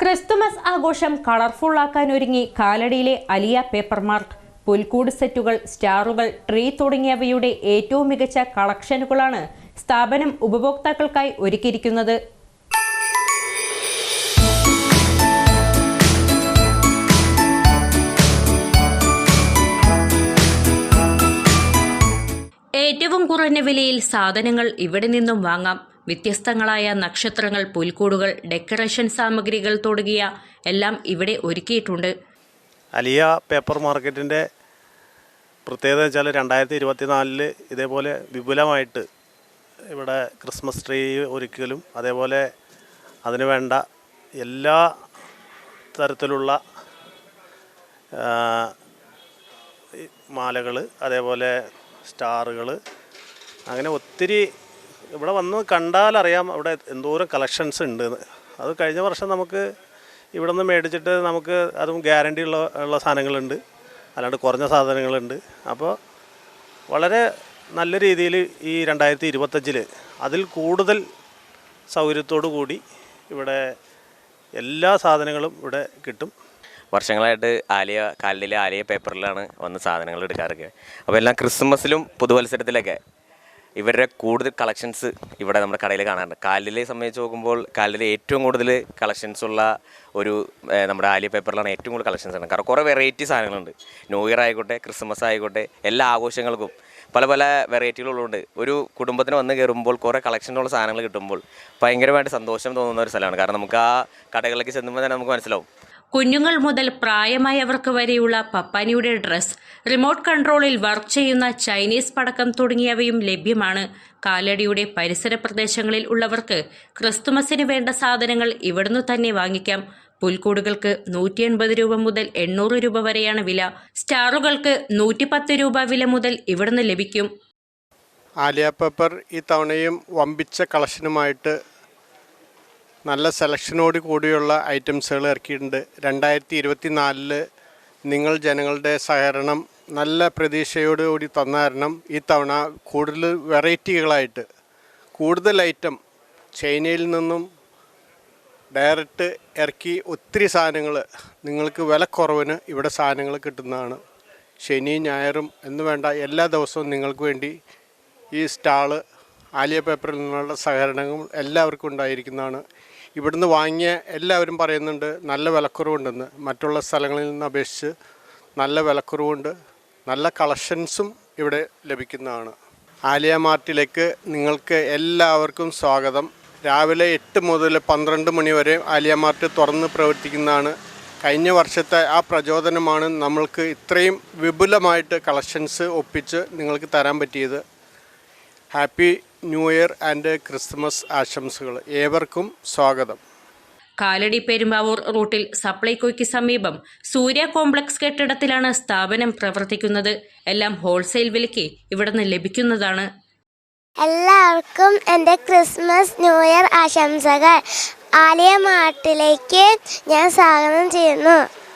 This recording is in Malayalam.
ക്രിസ്തുമസ് ആഘോഷം കളർഫുൾ ആക്കാൻ ഒരുങ്ങി കാലടിയിലെ അലിയ പേപ്പർ മാർട്ട് പുൽക്കൂട് സെറ്റുകൾ സ്റ്റാറുകൾ ട്രീ തുടങ്ങിയവയുടെ ഏറ്റവും മികച്ച കളക്ഷനുകളാണ് സ്ഥാപനം ഉപഭോക്താക്കൾക്കായി ഒരുക്കിയിരിക്കുന്നത്. ഏറ്റവും കുറഞ്ഞ വിലയിൽ സാധനങ്ങൾ ഇവിടെ നിന്നും വാങ്ങാം. വ്യത്യസ്തങ്ങളായ നക്ഷത്രങ്ങൾ പുൽക്കൂടുകൾ ഡെക്കറേഷൻ സാമഗ്രികൾ തുടങ്ങിയ എല്ലാം ഇവിടെ ഒരുക്കിയിട്ടുണ്ട്. അലിയ പേപ്പർ മാർക്കറ്റിന്റെ പ്രത്യേകത വെച്ചാൽ രണ്ടായിരത്തി ഇരുപത്തിനാലിൽ ഇതേപോലെ വിപുലമായിട്ട് ഇവിടെ ക്രിസ്മസ് ട്രീ ഒരുക്കലും അതേപോലെ അതിന് വേണ്ട എല്ലാ തരത്തിലുള്ള മാലകൾ അതേപോലെ സ്റ്റാറുകൾ അങ്ങനെ ഒത്തിരി ഇവിടെ വന്ന് കണ്ടാലറിയാം അവിടെ എന്തോരം കളക്ഷൻസ് ഉണ്ട്. അത് കഴിഞ്ഞ വർഷം നമുക്ക് ഇവിടെ നിന്ന് മേടിച്ചിട്ട് നമുക്ക് അതും ഗ്യാരണ്ടി ഉള്ള ഉള്ള സാധനങ്ങളുണ്ട്. അല്ലാണ്ട് കുറഞ്ഞ സാധനങ്ങളുണ്ട്. അപ്പോൾ വളരെ നല്ല രീതിയിൽ ഈ രണ്ടായിരത്തി ഇരുപത്തഞ്ചിൽ അതിൽ കൂടുതൽ സൗകര്യത്തോടു കൂടി ഇവിടെ എല്ലാ സാധനങ്ങളും ഇവിടെ കിട്ടും. വർഷങ്ങളായിട്ട് ആലിയ കാലിലെ ആലിയ പേപ്പറിലാണ് വന്ന് സാധനങ്ങൾ എടുക്കാറൊക്കെ. അപ്പോൾ എല്ലാം ക്രിസ്മസിലും പുതുവത്സരത്തിലൊക്കെ ഇവരുടെ കൂടുതൽ കളക്ഷൻസ് ഇവിടെ നമ്മുടെ കടയിൽ കാണാറുണ്ട്. കാലിലെ സംബന്ധിച്ച് നോക്കുമ്പോൾ കാലിലെ ഏറ്റവും കൂടുതൽ കളക്ഷൻസ് ഉള്ള ഒരു നമ്മുടെ ആലിയ പേപ്പറിലാണ് ഏറ്റവും കൂടുതൽ കളക്ഷൻസ് ആണ് കാരണം കുറേ വെറൈറ്റി സാധനങ്ങളുണ്ട്. ന്യൂ ഇയർ ആയിക്കോട്ടെ ക്രിസ്മസ് ആയിക്കോട്ടെ എല്ലാ ആഘോഷങ്ങൾക്കും പല പല വെറൈറ്റികളുള്ളതുകൊണ്ട് ഒരു കുടുംബത്തിന് വന്ന് കയറുമ്പോൾ കുറേ കളക്ഷനുള്ള സാധനങ്ങൾ കിട്ടുമ്പോൾ ഭയങ്കരമായിട്ട് സന്തോഷം തോന്നുന്ന ഒരു സ്ഥലമാണ്. കാരണം നമുക്ക് ആ കടകളിലേക്ക് ചെന്നുമ്പോൾ തന്നെ നമുക്ക് മനസ്സിലാവും. കുഞ്ഞുങ്ങൾ മുതൽ പ്രായമായവർക്ക് വരെയുള്ള പപ്പാനിയുടെ ഡ്രസ് റിമോട്ട് കൺട്രോളിൽ വർക്ക് ചെയ്യുന്ന ചൈനീസ് പടക്കം തുടങ്ങിയവയും ലഭ്യമാണ്. കാലടിയുടെ പരിസര പ്രദേശങ്ങളിൽ ഉള്ളവർക്ക് ക്രിസ്തുമസിന് വേണ്ട സാധനങ്ങൾ ഇവിടുന്ന് തന്നെ വാങ്ങിക്കാം. പുൽക്കൂടുകൾക്ക് നൂറ്റി എൺപത് രൂപ മുതൽ എണ്ണൂറ് രൂപ വരെയാണ് വില. സ്റ്റാറുകൾക്ക് നൂറ്റിപ്പത്ത് രൂപ വില മുതൽ ഇവിടുന്ന് ലഭിക്കും. ആലിയ പേപ്പർ ഈ തവണയും വമ്പിച്ച കളക്ഷനുമായിട്ട് നല്ല സെലക്ഷനോട് കൂടിയുള്ള ഐറ്റംസുകൾ ഇറക്കിയിട്ടുണ്ട്. രണ്ടായിരത്തി ഇരുപത്തി നാലിൽ നിങ്ങൾ ജനങ്ങളുടെ സഹകരണം നല്ല പ്രതീക്ഷയോടുകൂടി തന്ന കാരണം ഈ തവണ കൂടുതൽ വെറൈറ്റികളായിട്ട് കൂടുതൽ ഐറ്റം ചൈനയിൽ നിന്നും ഡയറക്റ്റ് ഇറക്കി ഒത്തിരി സാധനങ്ങൾ നിങ്ങൾക്ക് വിലക്കുറവിന് ഇവിടെ സാധനങ്ങൾ കിട്ടുന്നതാണ്. ശനി ഞായറും എന്ന് വേണ്ട എല്ലാ ദിവസവും നിങ്ങൾക്ക് വേണ്ടി ഈ സ്റ്റാൾ ആലിയ പേപ്പറിൽ നിന്നുള്ള സഹകരണവും എല്ലാവർക്കും ഉണ്ടായിരിക്കുന്നതാണ്. ഇവിടുന്ന് വാങ്ങിയ എല്ലാവരും പറയുന്നുണ്ട് നല്ല വിലക്കുറവുണ്ടെന്ന്. മറ്റുള്ള സ്ഥലങ്ങളിൽ നിന്ന് അപേക്ഷിച്ച് നല്ല വിലക്കുറവുണ്ട്. നല്ല കളക്ഷൻസും ഇവിടെ ലഭിക്കുന്നതാണ്. ആലിയ മാർട്ടിലേക്ക് നിങ്ങൾക്ക് എല്ലാവർക്കും സ്വാഗതം. രാവിലെ എട്ട് മുതൽ പന്ത്രണ്ട് മണി വരെ ആലിയ മാർട്ട് തുറന്ന് പ്രവർത്തിക്കുന്നതാണ്. കഴിഞ്ഞ വർഷത്തെ ആ പ്രചോദനമാണ് നമ്മൾക്ക് ഇത്രയും വിപുലമായിട്ട് കളക്ഷൻസ് ഒപ്പിച്ച് നിങ്ങൾക്ക് തരാൻ പറ്റിയത്. Happy new year and Christmas ആശംസകൾ ഏവർക്കും സ്വാഗതം. കാലടി പെരുമ്പാവൂർ റൂട്ടിൽ സപ്ലൈകോയ്ക്ക് സമീപം സൂര്യ കോംപ്ലക്സ് കെട്ടിടത്തിലാണ് സ്ഥാപനം പ്രവർത്തിക്കുന്നത്. എല്ലാം ഹോൾസെയിൽ വിലയ്ക്ക് ഇവിടുന്ന് ലഭിക്കുന്നതാണ്. എല്ലാവർക്കും എന്റെ ക്രിസ്മസ് ന്യൂ ഇയർ ആശംസകൾ. ആലിയ മാട്ടിലേക്ക് ഞാൻ സ്വാഗതം ചെയ്യുന്നു.